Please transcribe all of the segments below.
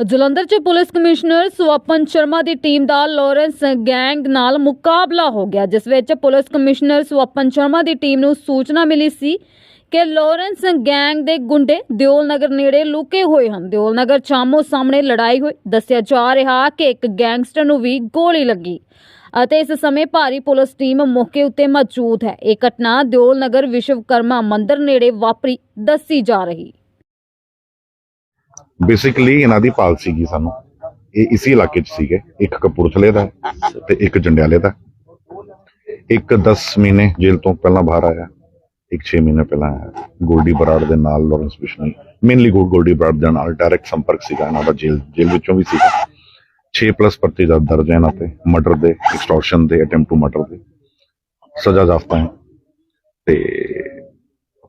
ਜਲੰਧਰ 'ਚ police commissioner Swapan Sharma ਦੀ team ਦਾ ਲਾਰੈਂਸ ਗੈਂਗ ਨਾਲ ਮੁਕਾਬਲਾ ਹੋ ਗਿਆ, ਜਿਸ ਵਿੱਚ ਪੁਲਿਸ ਕਮਿਸ਼ਨਰ ਸਵਪਨ ਸ਼ਰਮਾ ਦੀ ਟੀਮ ਨੂੰ ਸੂਚਨਾ ਮਿਲੀ ਸੀ ਕਿ ਲਾਰੈਂਸ ਗੈਂਗ ਦੇ ਗੁੰਡੇ ਦਿਓਲ ਨਗਰ ਨੇੜੇ ਲੁਕੇ ਹੋਏ ਹਨ। ਦਿਓਲ ਨਗਰ ਚਾਮੋ ਸਾਹਮਣੇ ਲੜਾਈ ਹੋਈ। ਦੱਸਿਆ ਜਾ ਰਿਹਾ ਕਿ ਇੱਕ ਗੈਂਗਸਟਰ ਨੂੰ ਵੀ ਗੋਲੀ ਲੱਗੀ ਅਤੇ ਇਸ ਸਮੇਂ ਭਾਰੀ ਪੁਲਿਸ ਟੀਮ ਮੌਕੇ ਉੱਤੇ ਮੌਜੂਦ ਹੈ। ਇਹ ਘਟਨਾ ਦਿਓਲ ਨਗਰ ਵਿਸ਼ਵਕਰਮਾ ਮੰਦਿਰ ਨੇੜੇ ਵਾਪਰੀ ਦੱਸੀ ਜਾ ਰਹੀ। ਬੇਸਿਕਲੀ ਇਹਨਾਂ ਦੀ ਪਾਲ ਸੀਗੀ ਸਾਨੂੰ? ਇਹ ਇਸੇ ਇਲਾਕੇ 'ਚ ਸੀਗੇ। ਇੱਕ ਕਪੂਰਥਲੇ ਦਾ ਹੈ ਤੇ ਇੱਕ ਜੰਡਿਆਲੇ ਦਾ ਇੱਕ 10 ਮਹੀਨੇ ਜੇਲ੍ਹ ਤੋਂ ਪਹਿਲਾਂ ਬਾਹਰ ਆਇਆ। ਇੱਕ 6 ਮਹੀਨੇ ਪਹਿਲਾਂ ਆਇਆ। ਗੋਲਡੀ ਬਰਾੜ ਦੇ ਨਾਲ ਲਾਰੈਂਸ ਬਿਸ਼ਨੋਈ ਮੇਨਲੀ ਗੋਲਡੀ ਬਰਾੜ ਦੇ ਨਾਲ ਡਾਇਰੈਕਟ ਸੰਪਰਕ ਸੀਗਾ ਇਹਨਾਂ ਦਾ ਜੇਲ੍ਹ ਜੇਲ੍ਹ ਵਿੱਚੋਂ ਵੀ ਸੀਗਾ। 6 ਪਲੱਸ ਪਰਚੇ ਦਾ ਦਰਜ ਹੈ ਇਹਨਾਂ ਤੇ। ਮਰਡਰ ਦੇ ਐਕਸਟੋਰਸ਼ਨ ਦੇ ਅਟੈਂਪਟ ਟੂ ਮਰਡਰ ਦੇ। ਸਜ਼ਾ ਜ਼ਾਫਤਾ ਹੈ। ਤੇ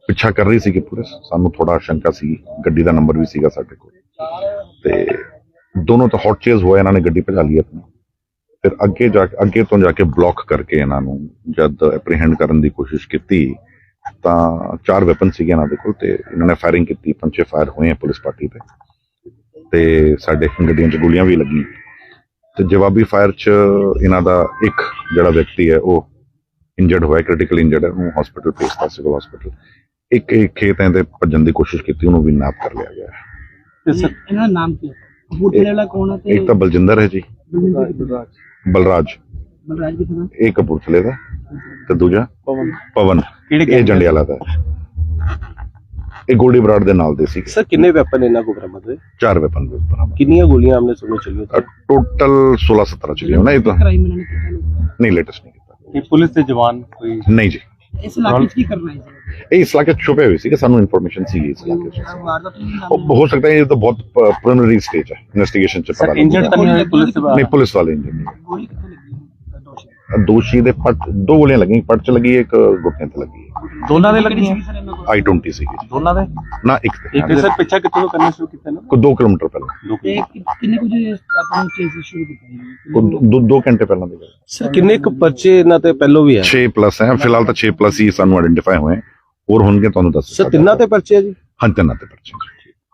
ਪਿੱਛਾ ਕਰ ਰਹੀ ਸੀ ਕਿ ਪੁਲਿਸ। ਸਾਨੂੰ ਥੋੜਾ ਸ਼ੰਕਾ ਸੀ ਗੱਡੀ ਦਾ ਨੰਬਰ ਵੀ ਸੀਗਾ ਸਾਡੇ ਕੋਲ। ਤੇ ਦੋਨੋਂ ਤਾਂ ਹੌਟ ਚੇਜ਼ ਹੋਇਆ ਇਹਨਾਂ ਨੇ ਗੱਡੀ ਭਜਾ ਲਈ ਆਪਣੀ। ਫਿਰ ਅੱਗੇ ਜਾ ਕੇ ਅੱਗੇ ਤੋਂ ਜਾ ਕੇ ਬਲੌਕ ਕਰਕੇ ਇਹਨਾਂ ਨੂੰ ਜਦ ਐਪਰੀਹੈਂਡ ਕਰਨ ਦੀ ਕੋਸ਼ਿਸ਼ ਕੀਤੀ, ਤਾਂ ਚਾਰ ਵੈਪਨ ਸੀਗੇ ਇਹਨਾਂ ਦੇ ਕੋਲ ਤੇ ਇਹਨਾਂ ਨੇ ਫਾਇਰਿੰਗ ਕੀਤੀ ਪੰਜੇ ਫਾਇਰ ਹੋਏ ਆ ਪੁਲਿਸ ਪਾਰਟੀ ਤੇ। ਤੇ ਸਾਡੇ ਗੱਡੀਆਂ 'ਚ ਗੋਲੀਆਂ ਵੀ ਲੱਗੀਆਂ। ਤੇ ਜਵਾਬੀ ਫਾਇਰ 'ਚ ਇਹਨਾਂ ਦਾ ਇੱਕ ਜਿਹੜਾ ਵਿਅਕਤੀ ਹੈ, ਉਹ ਇੰਜਰਡ ਹੋਇਆ ਕ੍ਰਿਟੀਕਲ ਇੰਜਰਡ ਹੈ, ਉਹਨੂੰ ਹਸਪੀਟਲ ਭੇਜਤਾ ਸਿਵਲ ਹਸਪੀਟਲ ਇੱਕ ਇੱਕ ਖੇਤ ਤੇ ਭੱਜਣ ਦੀ ਕੋਸ਼ਿਸ਼ ਕੀਤੀ, ਉਹਨੂੰ ਵੀ ਨਾਪ ਕਰ ਲਿਆ ਗਿਆ ਤੇ ਸਰ ਇਹਨਾਂ ਦਾ ਨਾਮ ਕੀ ਹੈ? ਕਪੂਰਥਲੇ ਵਾਲਾ ਕੌਣ ਹੈ ਤੇ ਇੱਕ ਤਾਂ ਬਲਜਿੰਦਰ ਹੈ ਜੀ। ਬਲਰਾਜ ਬਲਰਾਜ। ਬਲਰਾਜ ਕਿੱਥੇ ਦਾ ਇਹ ਕਪੂਰਥਲੇ ਦਾ। ਤੇ ਦੂਜਾ? ਪਵਨ। ਪਵਨ। ਕਿਹੜੇ ਇਹ ਜੰਡਿਆਲਾ ਦਾ। ਇਹ ਗੋਲਡੀ ਬਰਾੜ ਦੇ ਨਾਲ ਦੇ ਸੀ ਸਰ ਕਿੰਨੇ ਵੈਪਨ ਇਹਨਾਂ ਕੋ ਬਰਾਮਦ ਹੋਏ? ਚਾਰ ਵੈਪਨ ਬਰਾਮਦ। ਕਿੰਨੀਆਂ ਗੋਲੀਆਂ ਆਮਨੇ ਸਾਹਮਣੇ ਚੱਲੀਆਂ ਟੋਟਲ 16 17 ਚ ਗਿਆ ਨਾ ਇਹ ਤਾਂ। ਕ੍ਰਾਈਮ ਇਹਨਾਂ ਨੇ ਕੀਤਾ। ਲੋਕਾਂ ਨਹੀਂ ਲੇਟੈਸਟ ਨਹੀਂ ਕੀਤਾ। ਇਹ ਪੁਲਿਸ ਦੇ ਜਵਾਨ ਕੋਈ? ਨਹੀਂ ਜੀ। ਇਸ ਇਲਾਕੇ 'ਚ ਕੀ ਕਰਨਾ ਹੈ ਜੀ? ਇਹ ਇਸ ਇਲਾਕੇ 'ਚ ਛੁਪੇ ਹੋਏ ਸੀ ਕਿ ਸਾਨੂੰ ਇਨਫੋਰਮੇਸ਼ਨ ਸੀ ਇਸ ਇਲਾਕੇ 'ਚ। ਵਾਰਦਾਤ ਨਹੀਂ ਨਾਮ ਉਹ ਹੋ ਸਕਦਾ ਹੈ ਇਹ ਤਾਂ ਬਹੁਤ ਪ੍ਰੀਲਿਮਿਨਰੀ ਸਟੇਜ ਹੈ ਇਨਵੈਸਟੀਗੇਸ਼ਨ ਚ ਪਤਾ ਸਰ ਇੰਜਰਡ ਤਾਂ ਨਹੀਂ ਪੁਲਿਸ ਨਹੀਂ ਪੁਲਿਸ ਵਾਲੇ ਇੰਜਰਡ ਹੈ ਦੋਸ਼ੀ ਨਹੀਂ ਦੋਸ਼ੀ ਦੇ ਪੱਟ ਦੋ ਗੋਲੀਆਂ ਲੱਗੀਆਂ ਪੱਟ ਚ ਲੱਗੀ ਇੱਕ ਗੁੱਟੇ ਤੇ ਲੱਗੀ। ਦੋਨਾਂ ਦੇ ਲੱਗੀਆਂ? ਆਈ 20 ਸੀਗੀ ਦੋਨਾਂ ਦੇ? ਨਾ ਇੱਕ ਤੇ ਇੱਕ ਸਰ ਪਿੱਛਾ ਕਿੱਥੋਂ ਤੋਂ ਕਰਨਾ ਸ਼ੁਰੂ ਕੀਤਾ ਨਾ? ਕੋਈ 2 ਕਿਲੋਮੀਟਰ ਪਹਿਲਾਂ। ਕਿ- ਕਿੰਨੇ ਕੁ ਜੇ ਆਪਾਂ ਚੇਸ ਸ਼ੁਰੂ ਕੀਤੀ ਹੈ ਦੋ ਦੋ ਘੰਟੇ ਪਹਿਲਾਂ ਦੀ ਗੱਲ। ਸਰ ਕਿੰਨੇ ਕੁ ਪਰਚੇ ਇਹਨਾਂ ਤੇ ਪਹਿਲੋਂ ਵੀ ਆ 6 ਪਲੱਸ ਹੈ ਫਿਲਹਾਲ ਤਾਂ 6 ਪਲੱਸ ਹੀ ਸਾਨੂੰ ਆਇਡੈਂਟੀਫਾਈ ਹੋਏ। ਹੈ। ਹੋਰ ਹੋਣਗੇ ਤੁਹਾਨੂੰ ਦੱਸ ਸਰ ਤਿੰਨਾਂ ਤੇ ਪਰਚੇ ਆ ਜੀ? ਹਾਂ ਤਿੰਨਾਂ ਤੇ ਪਰਚੇ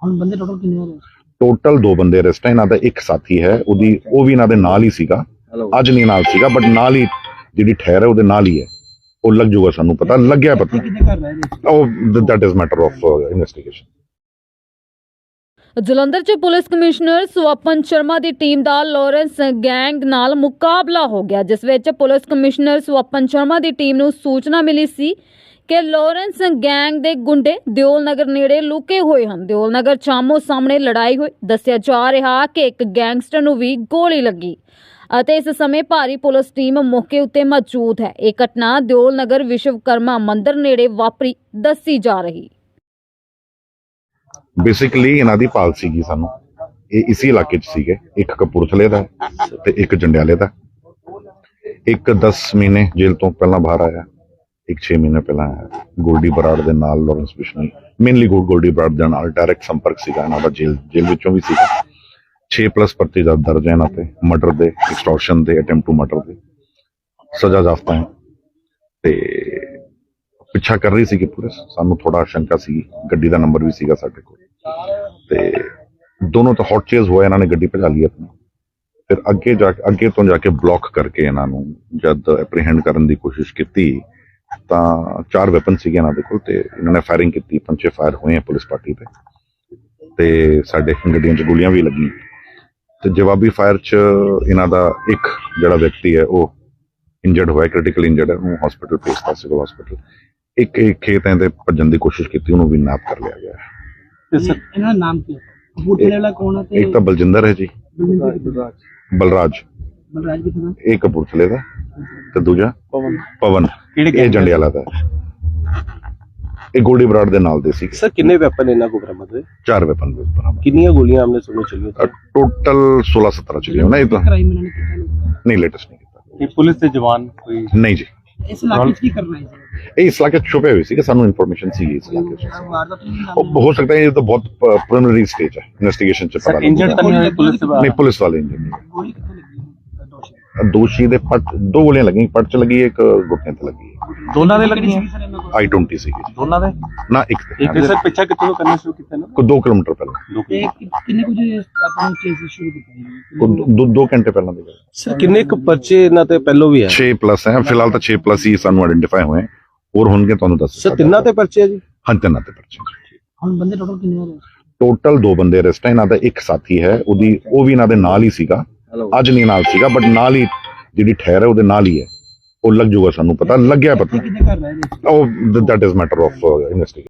ਹੁਣ ਬੰਦੇ ਟੋਟਲ ਕਿੰਨੇ ਹੋ ਰਹੇ ਟੋਟਲ ਦੋ ਬੰਦੇ ਅਰੈਸਟ ਹੈ ਇਹਨਾਂ ਦਾ ਇੱਕ ਸਾਥੀ ਹੈ ਉਹਦੀ ਉਹ ਵੀ ਇਹਨਾਂ ਦੇ ਨਾਲ ਹੀ ਸੀਗਾ ਅੱਜ ਨਹੀਂ ਨਾਲ ਸੀਗਾ ਬਟ ਨਾਲ ਹੀ ਜਿਹੜੀ ਠਹਿਰ ਹੈ ਉਹਦੇ ਨਾਲ ਹੀ ਹੈ। ਉਹ ਲੱਗ ਜੂਗਾ ਸਾਨੂੰ ਪਤਾ ਲੱਗਿਆ ਪਤਾ। ਉਹ that is matter of investigation Jalandhar 'ਚ ਪੁਲਿਸ ਕਮਿਸ਼ਨਰ ਸਵਪਨ ਸ਼ਰਮਾ ਦੀ ਟੀਮ ਦਾ ਲਾਰੈਂਸ ਗੈਂਗ ਨਾਲ ਮੁਕਾਬਲਾ ਹੋ ਗਿਆ ਜਿਸ ਵਿੱਚ ਪੁਲਿਸ ਕਮਿਸ਼ਨਰ ਸਵਪਨ ਸ਼ਰਮਾ ਦੀ ਟੀਮ ਨੂੰ ਸੂਚਨਾ ਮਿਲੀ ਸੀ ਕਿ ਲਾਰੈਂਸ ਗੈਂਗ ਦੇ ਗੁੰਡੇ ਦਿਓਲ ਨਗਰ ਨੇੜੇ ਲੁਕੇ ਹੋਏ ਹਨ। ਦਿਓਲ ਨਗਰ ਚਾਮੋ ਸਾਹਮਣੇ ਲੜਾਈ ਹੋਈ। ਦੱਸਿਆ ਜਾ ਰਿਹਾ ਕਿ ਇੱਕ ਗੈਂਗਸਟਰ ਨੂੰ ਵੀ ਗੋਲੀ ਲੱਗੀ ਅਤੇ ਇਸ ਸਮੇਂ ਭਾਰੀ ਪੁਲਿਸ ਟੀਮ ਮੌਕੇ ਉੱਤੇ ਮੌਜੂਦ ਹੈ। ਇਹ ਘਟਨਾ ਦਿਓਲ ਨਗਰ ਵਿਸ਼ਵਕਰਮਾ ਮੰਦਿਰ ਨੇੜੇ ਵਾਪਰੀ ਦੱਸੀ ਜਾ ਰਹੀ। ਬੇਸਿਕਲੀ ਇਹਨਾਂ ਦੀ ਪਾਲ ਸੀਗੀ ਸਾਨੂੰ। ਇਹ ਇਸੇ ਇਲਾਕੇ 'ਚ ਸੀਗੇ। ਇੱਕ ਕਪੂਰਥਲੇ ਦਾ ਤੇ ਇੱਕ ਜੰਡਿਆਲੇ ਦਾ ਇੱਕ 10 ਮਹੀਨੇ ਜੇਲ੍ਹ ਤੋਂ ਪਹਿਲਾਂ ਬਾਹਰ ਆਇਆ। ਇੱਕ 6 ਮਹੀਨੇ ਪਹਿਲਾਂ ਗੋਲਡੀ ਬਰਾੜ ਦੇ ਨਾਲ ਲਾਰੈਂਸ ਬਿਸ਼ਨੋਈ ਮੇਨਲੀ ਗੋਲਡੀ ਬਰਾੜ ਦੇ ਨਾਲ ਡਾਇਰੈਕਟ ਸੰਪਰਕ ਸੀਗਾ, ਇਹਨਾਂ ਦਾ ਜੇਲ੍ਹ ਜੇਲ੍ਹ ਵਿੱਚੋਂ ਵੀ ਸੀਗਾ। 6 ਪਲੱਸ ਪਰਚੇ ਦਾ ਦਰਜ ਹੈ ਇਹਨਾਂ ਤੇ ਮਰਡਰ ਦੇ ਐਕਸਟੋਰਸ਼ਨ ਦੇ ਅਟੈਂਪਟ ਟੂ ਮਰਡਰ ਦੇ। ਸਜ਼ਾ ਜ਼ਾਫਤਾ ਹੈ। ਤੇ ਪਿੱਛਾ ਕਰ ਰਹੀ ਸੀ ਕਿ ਪੁਲਿਸ, ਸਾਨੂੰ ਥੋੜਾ ਸ਼ੰਕਾ ਸੀ, ਗੱਡੀ ਦਾ ਨੰਬਰ ਵੀ ਸੀਗਾ ਸਾਡੇ ਕੋਲ। ਤੇ ਦੋਨੋਂ ਤਾਂ ਹੌਟ ਚੇਜ਼ ਹੋਇਆ ਇਹਨਾਂ ਨੇ ਗੱਡੀ ਭਜਾ ਲਈ ਆਪਣੀ। ਫਿਰ ਅੱਗੇ ਜਾ ਕੇ, ਅੱਗੇ ਤੋਂ ਜਾ ਕੇ ਬਲੌਕ ਕਰਕੇ ਇਹਨਾਂ ਨੂੰ ਜਦ ਐਪਰੀਹੈਂਡ ਕਰਨ ਦੀ ਕੋਸ਼ਿਸ਼ ਕੀਤੀ ਤਾਂ ਚਾਰ ਵੈਪਨ ਸੀਗੇ ਇਹਨਾਂ ਦੇ ਕੋਲ ਤੇ ਇਹਨਾਂ ਨੇ ਫਾਇਰਿੰਗ ਕੀਤੀ ਪੰਜੇ ਫਾਇਰ ਹੋਏ ਆ ਪੁਲਿਸ ਪਾਰਟੀ ਤੇ। ਤੇ ਸਾਡੇ ਗੱਡੀਆਂ 'ਚ ਗੋਲੀਆਂ ਵੀ ਲੱਗੀਆਂ। ਤੇ ਜਵਾਬੀ ਫਾਇਰ 'ਚ ਇਹਨਾਂ ਦਾ ਇੱਕ ਜਿਹੜਾ ਵਿਅਕਤੀ ਹੈ ਉਹ ਇੰਜਰਡ ਹੋਇਆ ਕ੍ਰਿਟੀਕਲ ਇੰਜਰਡ ਹੈ ਉਹਨੂੰ ਹਸਪੀਟਲ ਭੇਜਤਾ ਸਿਵਲ ਹਸਪੀਟਲ ਇੱਕ ਇੱਕ ਖੇਤ ਤੇ ਭੱਜਣ ਦੀ ਕੋਸ਼ਿਸ਼ ਕੀਤੀ ਉਹਨੂੰ ਵੀ ਨਾਪ ਕਰ ਲਿਆ ਗਿਆ ਹੈ। ਤੇ ਸਰ ਇਹਨਾਂ ਦਾ ਨਾਮ ਕੀ ਹੈ? ਕਪੂਰਥਲੇ ਵਾਲਾ ਕੌਣ ਹੈ ਤੇ ਇੱਕ ਤਾਂ ਬਲਜਿੰਦਰ ਹੈ ਜੀ। ਬਲਰਾਜ ਬਲਰਾਜ। ਬਲਰਾਜ ਕਿੱਥੇ ਦਾ? ਇਹ ਕਪੂਰਥਲੇ ਦਾ। ਤੇ ਦੂਜਾ? ਪਵਨ। ਪਵਨ। ਕਿਹੜੇ ਇਹ ਜੰਡਿਆਲਾ ਦਾ। ਹੈ। ਇਹ ਗੋਲਡੀ ਬਰਾੜ ਦੇ ਨਾਲ ਦੇ ਸੀ ਸਰ ਕਿੰਨੇ ਵੈਪਨ ਇਹਨਾਂ ਕੋ ਬਰਾਮਦ ਹੋਏ? ਚਾਰ ਵੈਪਨ ਬਰਾਮਦ। ਕਿੰਨੀਆਂ ਗੋਲੀਆਂ ਆਮਨੇ ਸਾਹਮਣੇ ਚੱਲੀਆਂ ਟੋਟਲ 16 17 ਚ ਗਿਆ ਨਾ ਇਹ ਤਾਂ ਕ੍ਰਾਈਮ ਇਹਨਾਂ ਨੇ ਕੀਤਾ ਲੋਕਾਂ ਦਾ। ਨਹੀਂ ਲੇਟੈਸਟ ਨਹੀਂ ਕੀਤਾ। ਇਹ ਪੁਲਿਸ ਦੇ ਜਵਾਨ ਕੋਈ? ਨਹੀਂ ਜੀ। ਇਸ ਇਲਾਕੇ 'ਚ ਕੀ ਕਰਨਾ ਹੈ ਜੀ? ਇਹ ਇਸ ਇਲਾਕੇ 'ਚ ਛੁਪੇ ਹੋਏ ਸੀ ਕਿ ਸਾਨੂੰ ਇਨਫੋਰਮੇਸ਼ਨ ਸੀ ਇਸ ਇਲਾਕੇ 'ਚ। ਉਹ ਹੋ ਸਕਦਾ ਹੈ ਇਹ ਤਾਂ ਬਹੁਤ ਪ੍ਰੀਲਿਮਿਨਰੀ ਸਟੇਜ ਹੈ ਇਨਵੈਸਟੀਗੇਸ਼ਨ ਚ ਪਤਾ ਸਰ ਇੰਜਰਡ ਤਾਂ ਨਹੀਂ ਹੋਏ ਪੁਲਿਸ ਦੇ ਨਹੀਂ ਪੁਲਿਸ ਵਾਲੇ ਲੱਗੀ ਹੈ ਦੋਸ਼ੀ ਦੇ ਪੱਟ ਦੋ ਗੋਲੀਆਂ ਲੱਗੀਆਂ। ਪੱਟ ਚ ਲੱਗੀ ਇੱਕ ਗੁੱਟੇ ਤੇ ਲੱਗੀ। ਦੋਨਾਂ ਦੇ ਲੱਗੀਆਂ? ਆਈ 20 ਸੀਗੀ ਜੀ। ਦੋਨਾਂ ਦੇ? ਨਾ ਇੱਕ ਤੇ। ਤੇ ਸਰ ਪਿੱਛਾ ਕਿੱਥੋਂ ਤੋਂ ਕਰਨਾ ਸ਼ੁਰੂ ਕੀਤਾ ਨਾ? ਕੋ 2 ਕਿਲੋਮੀਟਰ ਪਹਿਲਾਂ। ਦੋ ਤੇ ਕਿ- ਕਿੰਨੇ ਕੁ ਜੇ ਆਪਾਂ ਨੂੰ ਚੇਸ ਸ਼ੁਰੂ ਕੀਤਾ ਜੀ ਕੋ ਦੋ ਦੋ ਘੰਟੇ ਪਹਿਲਾਂ ਦੀ ਗੱਲ ਸਰ ਕਿੰਨੇ ਕੁ ਪਰਚੇ ਇਹਨਾਂ ਤੇ ਪਹਿਲੋਂ ਵੀ ਹੈ 6 ਪਲੱਸ ਹੈ। ਫਿਲਹਾਲ ਤਾਂ 6 ਪਲੱਸ ਹੀ ਸਾਨੂੰ ਆਇਡੈਂਟੀਫਾਈ ਹੋਏ ਹੈ। ਹੋਰ ਹੋਣਗੇ ਤੁਹਾਨੂੰ ਦੱਸ ਸਰ ਤਿੰਨਾਂ ਤੇ ਪਰਚੇ ਹੈ ਜੀ? ਹਾਂ ਤਿੰਨਾਂ ਤੇ ਪਰਚੇ ਹੁਣ ਬੰਦੇ ਟੋਟਲ ਕਿੰਨੇ ਹੋ ਗਏ ਟੋਟਲ ਦੋ ਬੰਦੇ ਅਰੈਸਟ ਹੈ। ਇਹਨਾਂ ਦਾ ਇੱਕ ਸਾਥੀ ਹੈ। ਉਹਦੀ ਉਹ ਵੀ ਇਹਨਾਂ ਦੇ ਨਾਲ ਹੀ ਸੀਗਾ। ਅੱਜ ਨਹੀਂ ਨਾਲ ਸੀਗਾ ਬਟ ਨਾਲ ਹੀ ਜਿਹੜੀ ਠਹਿਰ ਹੈ ਉਹਦੇ ਨਾਲ ਹੀ ਹੈ। ਉਹ ਲੱਗ ਜਾਊਗਾ ਸਾਨੂੰ ਪਤਾ ਲੱਗਿਆ ਪਤਾ। ਉਹ that is matter of investigation